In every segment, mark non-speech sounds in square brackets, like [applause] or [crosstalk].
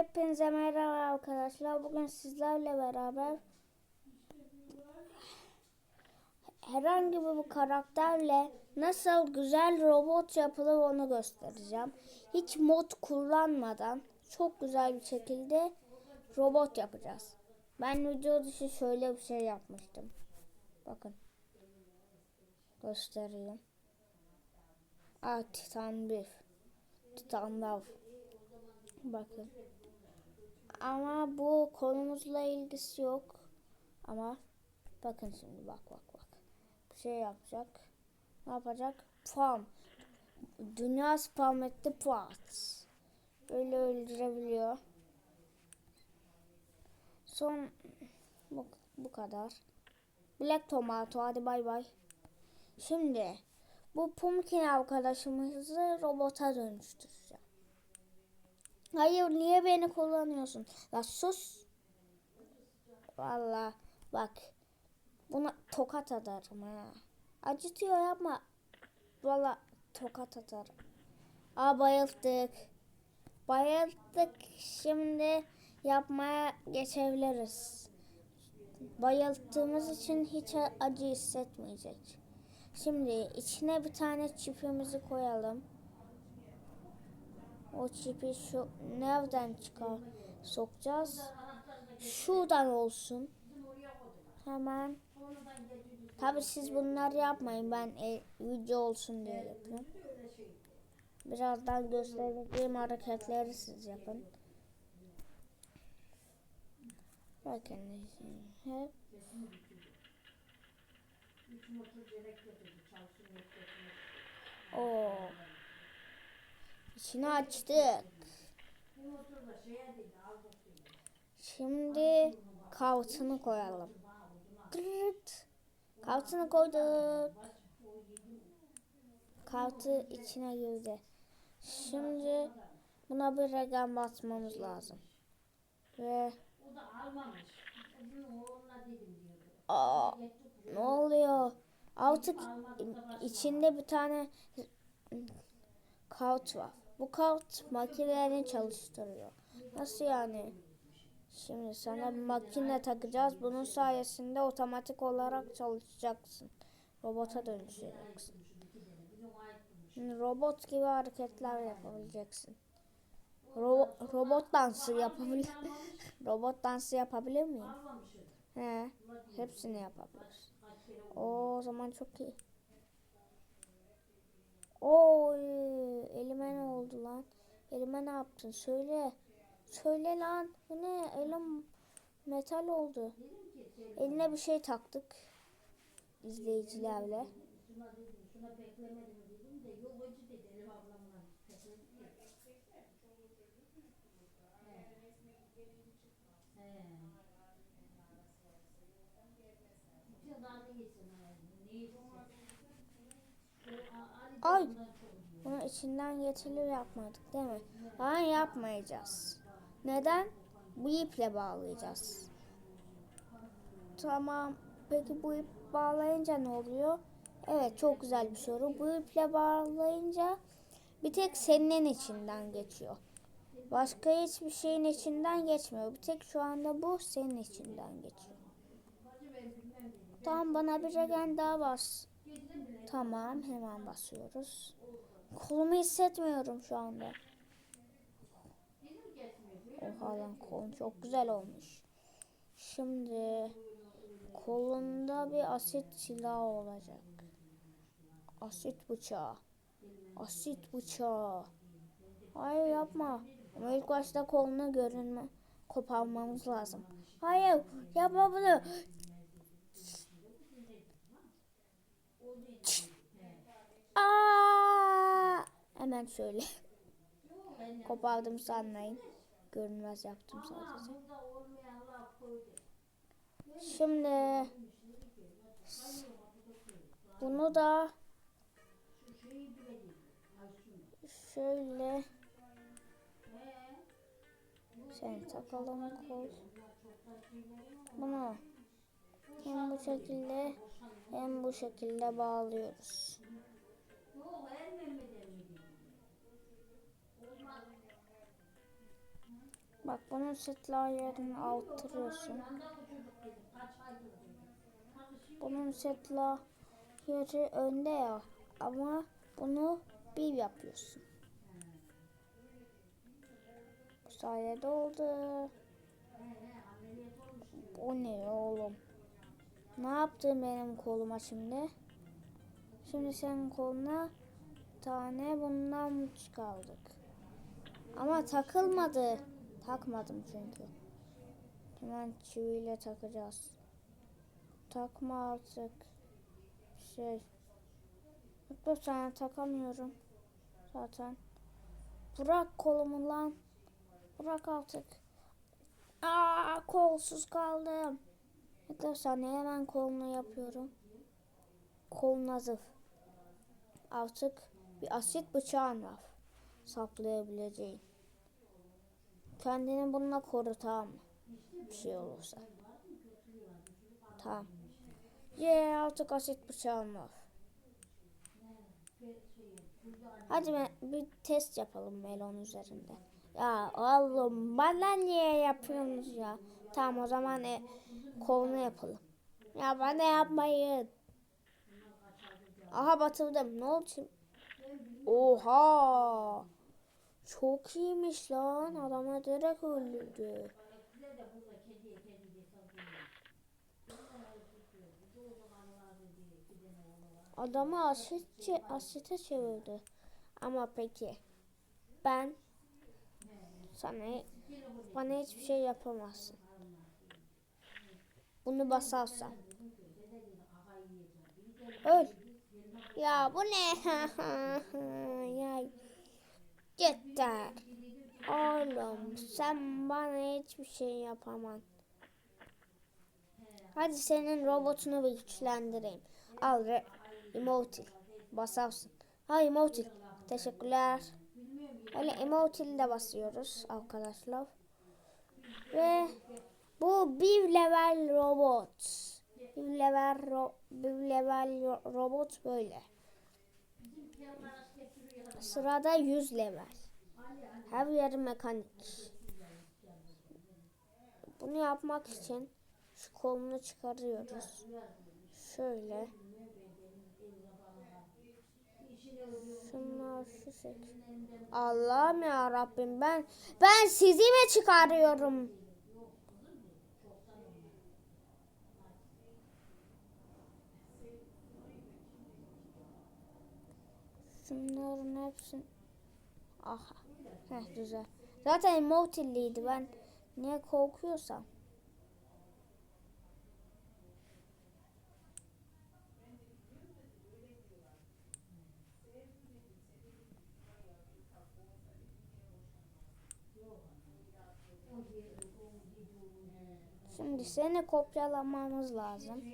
Hepinize merhaba arkadaşlar. Bugün sizlerle beraber herhangi bir karakterle nasıl güzel robot yapılır onu göstereceğim. Hiç mod kullanmadan çok güzel bir şekilde robot yapacağız. Ben video dışı şöyle bir şey yapmıştım. Bakın. Göstereyim. Ah Titan 1. Titan Love. Bakın. Ama bu konumuzla ilgisi yok. Ama bakın şimdi bak bak bak. Bir şey yapacak. Ne yapacak? Farm. Dünya spam etti parts. Böyle öldürebiliyor. Son bu, bu kadar. Black Tomato hadi bay bay. Şimdi bu Pumpkin arkadaşımızı robota dönüştüreceğim. Hayır niye beni kullanıyorsun? La sus. Valla bak. Buna tokat atarım ha. Acıtıyor yapma. Valla tokat atarım. Aa bayıldık. Bayıldık. Şimdi yapmaya geçebiliriz. Bayılttığımız için hiç acı hissetmeyecek. Şimdi içine bir tane çipimizi koyalım. O çipi şu nereden çıkar sokacağız? Şuradan olsun. Hemen. Tabi siz bunları yapmayın. Ben e, video olsun diye yapıyorum. Birazdan göstereceğim hareketleri siz yapın. Bakın hep Oo. İçini açtık. Şimdi kavtını koyalım. Kırt. Kavtını koyduk. Kavtı içine girdi. Şimdi buna bir regen basmamız lazım. Ve Aa, ne oluyor? Artık içinde bir tane kart var. Bu kart makinelerini çalıştırıyor. Nasıl yani? Şimdi sana bir makine takacağız. Bunun sayesinde otomatik olarak çalışacaksın. Robota dönüşeceksin. Robot gibi hareketler yapabileceksin. Ro- robot dansı yapabilir. [laughs] robot dansı yapabilir miyim? He, hepsini yapabilir. O zaman çok iyi. Oy, elime ne oldu lan? Elime ne yaptın? Söyle. Söyle lan. Bu ne? Elim metal oldu. Eline bir şey taktık. izleyicilerle. Ay. Bunu içinden geçilir yapmadık değil mi? Hayır yapmayacağız. Neden? Bu iple bağlayacağız. Tamam. Peki bu ip bağlayınca ne oluyor? Evet çok güzel bir soru. Bu iple bağlayınca bir tek senin içinden geçiyor. Başka hiçbir şeyin içinden geçmiyor. Bir tek şu anda bu senin içinden geçiyor. Tamam bana bir regen daha bas. Tamam hemen basıyoruz. Kolumu hissetmiyorum şu anda. Oha lan kolum çok güzel olmuş. Şimdi kolunda bir asit silahı olacak. Asit bıçağı. Asit bıçağı. Hayır yapma. Ama ilk başta kolunu görünme koparmamız lazım. Hayır yapma bunu. Hemen şöyle. Kopardım sanmayın. Görünmez yaptım sadece. Şimdi bunu da şöyle sen takalım kol. Bunu hem bu şekilde hem bu şekilde bağlıyoruz. Bak bunun silah yerini artırıyorsun. Bunun silah yeri önde ya. Ama bunu bir yapıyorsun. Bu sayede oldu. O ne oğlum? Ne yaptın benim koluma şimdi? Şimdi senin koluna tane bundan çıkardık? Ama takılmadı. Takmadım çünkü. Hemen çiviyle takacağız. Takma artık. Şey. Dur sana takamıyorum. Zaten. Bırak kolumu lan. Bırak artık. Aa, kolsuz kaldım. Bekle saniye hemen kolunu yapıyorum. Kolun hazır. Artık bir asit bıçağın var. Saplayabileceğin. Kendini bununla koru tamam mı? Bir şey olursa. Tamam. Ye artık asit bıçağım var. Hadi ben bir test yapalım melon üzerinde. Ya oğlum bana niye yapıyorsunuz ya? Tamam o zaman e, kolunu yapalım. Ya bana yapmayın. Aha batırdım. Ne oldu şimdi? Oha. Çok iyiymiş lan. Adama direkt öldürdü. Adamı asitçe, asite çevirdi. Ama peki ben sana bana hiçbir şey yapamazsın. Bunu basarsam. Öl. Ya bu ne? [laughs] ya yeter. Oğlum sen bana hiçbir şey yapamam. Hadi senin robotunu güçlendireyim. Al re emotil. Basarsın. Ha emotil. Teşekkürler. Öyle emotil de basıyoruz arkadaşlar. Ve bu bir level robot. Bir level ro bir level ro- robot böyle. Sırada 100 level. Her yeri mekanik. Bunu yapmak için şu kolunu çıkarıyoruz. Şöyle. Şunlar şu şekilde. Allah'ım ya Rabbim ben ben sizi mi çıkarıyorum? Şunların hepsini Aha. Heh, güzel. Zaten Immortal'liydi ben. Niye korkuyorsam. Şimdi seni kopyalamamız lazım.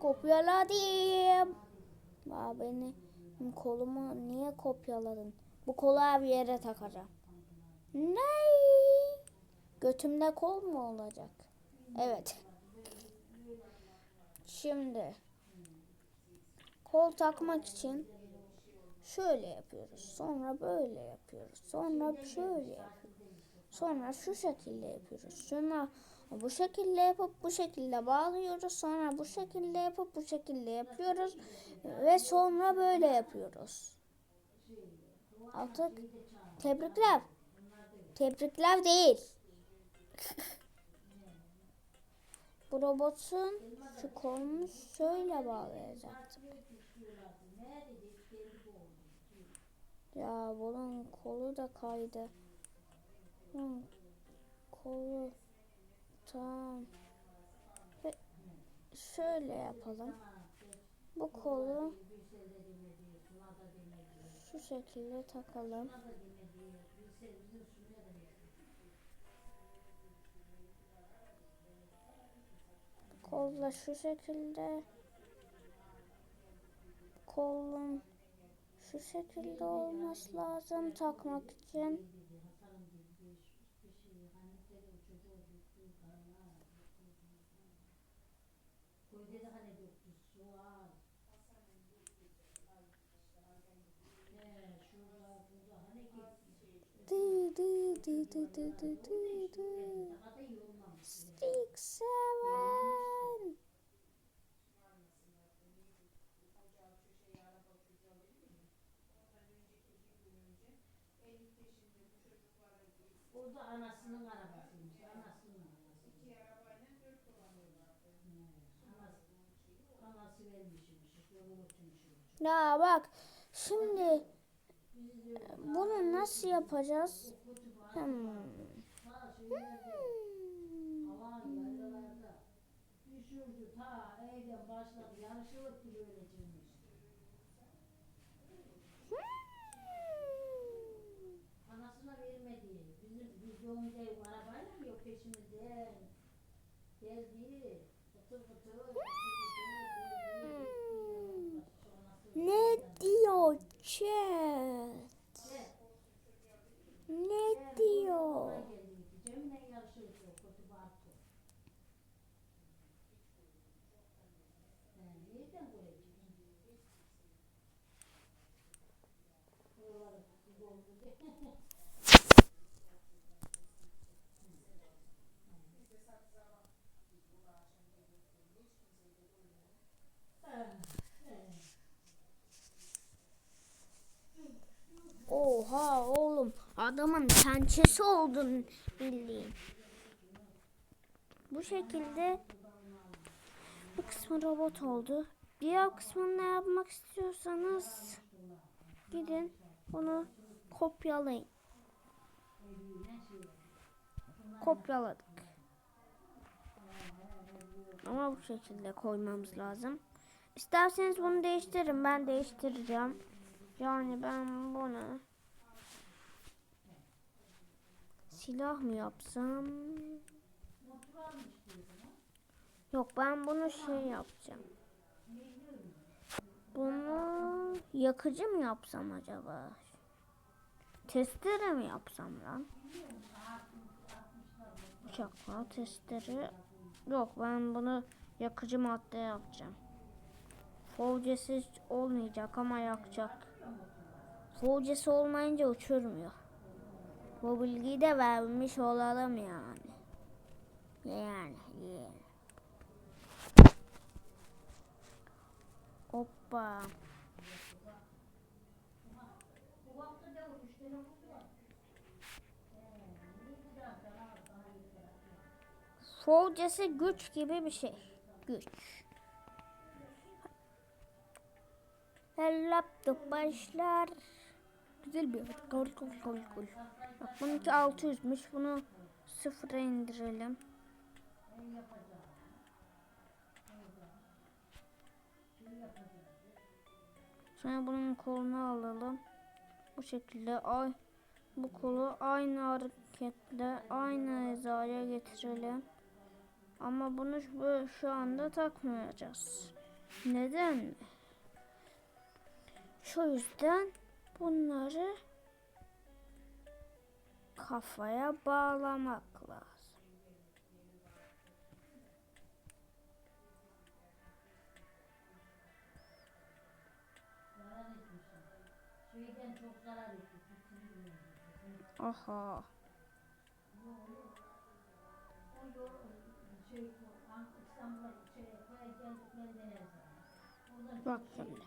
Kopyaladım. Aa, beni kolumu niye kopyaladın? Bu kolu bir yere takacağım. Ne? Götümde kol mu olacak? Evet. Şimdi kol takmak için şöyle yapıyoruz. Sonra böyle yapıyoruz. Sonra şöyle yapıyoruz. Sonra şu şekilde yapıyoruz. Sonra bu şekilde yapıp bu şekilde bağlıyoruz. Sonra bu şekilde yapıp bu şekilde yapıyoruz. Ve sonra böyle yapıyoruz. Artık tebrikler. Tebrikler değil. bu robotun şu kolunu şöyle bağlayacaktım. Ya bunun kolu da kaydı. Bunun kolu tamam. Ve şöyle yapalım. Bu kolu şu şekilde takalım. Kolla şu şekilde kolun şu şekilde olması lazım takmak için. Six seven. O da anasının arabasıymış. Anasının arabası. İki arabayla dört Anası, anası vermişmiş. Yolu götürmüş. Ya bak şimdi bunu nasıl yapacağız? Ne diyor chat? Ne diyor? Cemile yarışılık yok. Kötü bağırtı. Yani nereden görecek? Oraları doldu. Oha oğlum adamın pençesi oldun bildiğin. Bu şekilde bir kısmı robot oldu. Diğer kısmını ne yapmak istiyorsanız gidin onu kopyalayın. Kopyaladık. Ama bu şekilde koymamız lazım. İsterseniz bunu değiştirin. Ben değiştireceğim. Yani ben bunu silah mı yapsam? Yok ben bunu şey yapacağım. Bunu yakıcı mı yapsam acaba? Testere mi yapsam lan? Bıçakla testere. Yok ben bunu yakıcı madde yapacağım. Fovcesi olmayacak ama yakacak. Fovcesi olmayınca uçurmuyor. Bu bilgiyi de vermiş olalım yani. Yani. yani. Hoppa. Fovcesi güç gibi bir şey. Güç. Laptop başlar. Güzel bir kol kol kol kol. Bak bununki 600'müş. Bunu sıfıra indirelim. Sonra bunun kolunu alalım. Bu şekilde ay bu kolu aynı hareketle aynı hizaya getirelim. Ama bunu şu, anda takmayacağız. Neden mi? Şu yüzden bunları kafaya bağlamak lazım. Aha. Bak şimdi.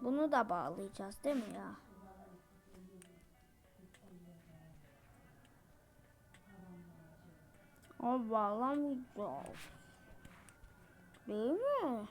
Bunu da bağlayacağız değil mi ya? O bağlamayacağız. Değil mi?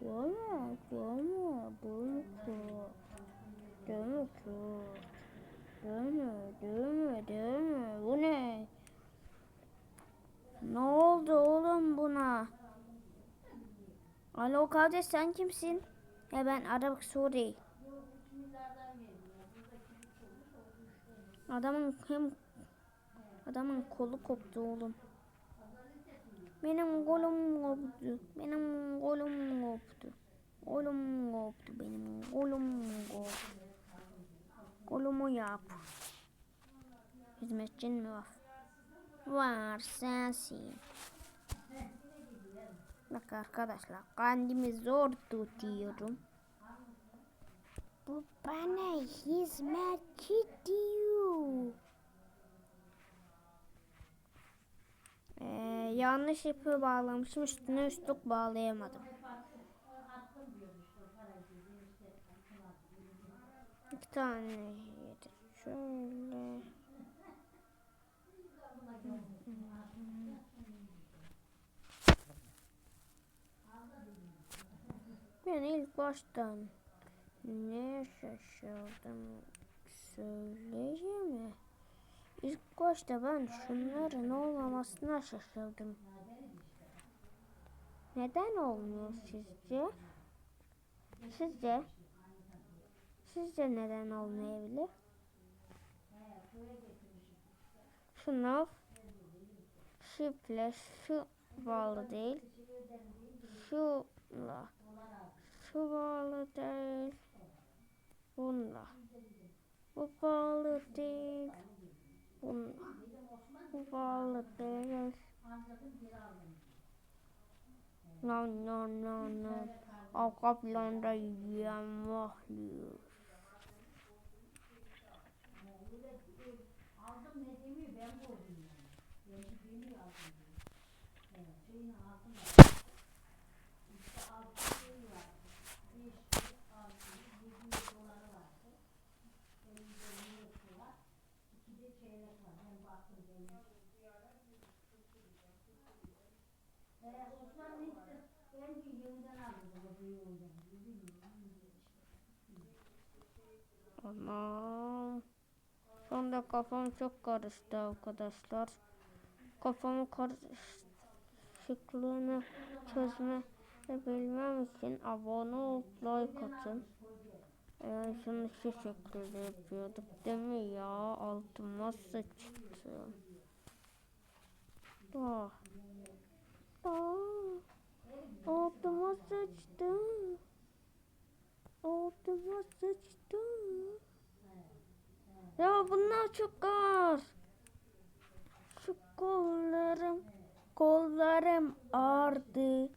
Değil mi? Değil mi? Değil mi ki? Değil mi? Değil mi? Değil mi? Bu ne? Ne oldu oğlum buna? Alo kardeş sen kimsin? Ya ben Arap Suri. Adamın hem adamın kolu koptu oğlum. Benim kolum koptu. Benim kolum koptu. Kolum koptu benim. Kolum koptu. Kolumu yap. Hizmetçin mi var? Var sensin. Bak arkadaşlar kendimi zor tutuyorum. Bu bana hizmetçi diyor. Yanlış ipi bağlamışım. Üstüne üstlük bağlayamadım. İki tane yedi. Şöyle. Ben ilk baştan ne şaşırdım söyleyeyim mi? İlk başta ben şunların olmamasına şaşırdım. Neden olmuyor sizce? Sizce? Sizce neden olmayabilir? Şunu şifre şu bağlı değil. Şula. Şu bağlı değil. Bununla. Bu bağlı değil. pun kolteres no no no no aku bilang raya mah Thank you. Anam. Şu anda kafam çok karıştı arkadaşlar. Kafamı karışıklığını çözme bilmem için abone olup like atın. Yani şunu şu şekilde yapıyorduk değil mi ya? Altıma sıçtı. Ah. Ah. Altıma sıçtı. Altıma sıçtı. Ya bunlar çok ağır. Şu kollarım, kollarım ağrıdı.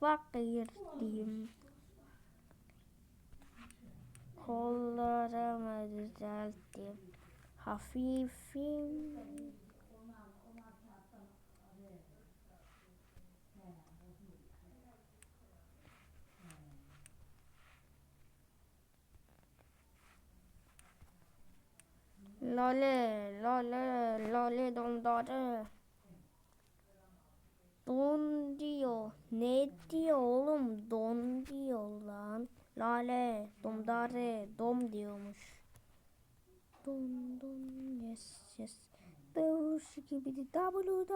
Fakirdim. Kollarımı düzelttim. Hafifim. Lale, lale, lale dondare. Don diyor. Ne diyor oğlum? Don diyor lan. Lale, domdare, dom diyormuş. Don don yes yes. Davuş gibi de W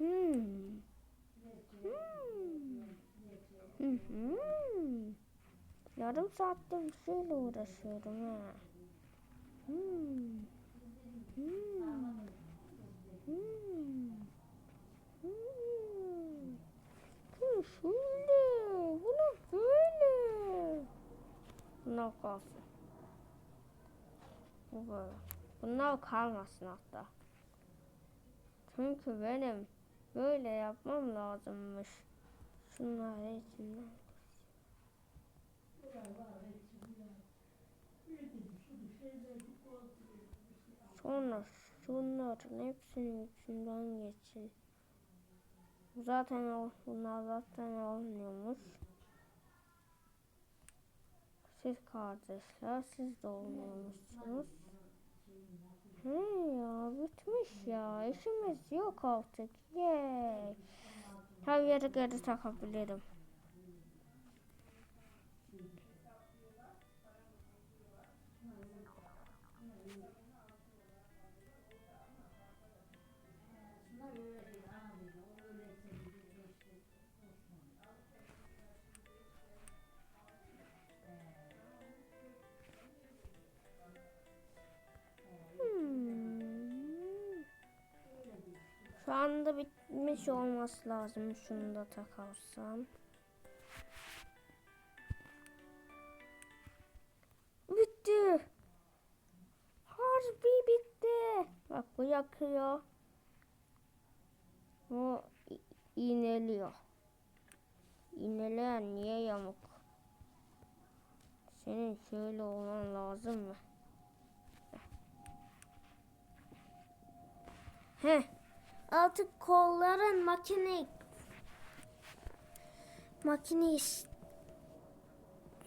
Hmm. Hmm. Hı hı. Yarım saatte bir şeyle uğraşıyorum ha. Hmm. Hmm. Hmm. Hmm. Bu şöyle. Bunu böyle. Bunlar kalsın. Bu böyle. Bunlar kalmasın hatta. Çünkü benim böyle yapmam lazımmış. Şunları içinden. Sonra şunların hepsinin içinden geçin. Zaten bunlar zaten olmuyormuş. Siz kardeşler siz de olmuyormuşsunuz. Bitmiş ya işimiz yok artık. Yay. Her yere geri takabilirim. Anda bitmiş olması lazım. Şunu da takarsam. Bitti. Harbi bitti. Bak bu yakıyor. O iğneliyor. İğneleyen niye yamuk? Senin şöyle olman lazım mı? Heh. Artık kolların makine makine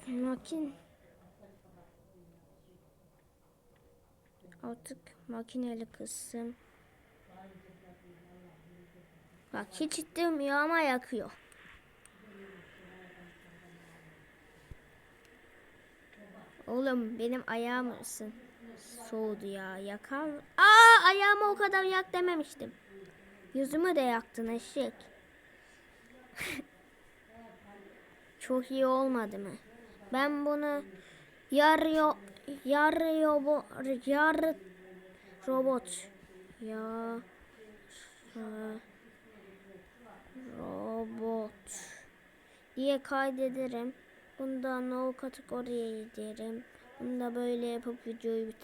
makin artık makineli kısım Bak hiç ittirmiyor ama yakıyor. Oğlum benim ayağım ısın. Soğudu ya. Yakar? Aa ayağımı o kadar yak dememiştim. Yüzümü de yaktın eşek. Çok iyi olmadı mı? Ben bunu yarıyor yarıyor bu yar robot ya robot diye kaydederim. Bundan o kategoriye giderim. Bunu da böyle yapıp videoyu bitiririm.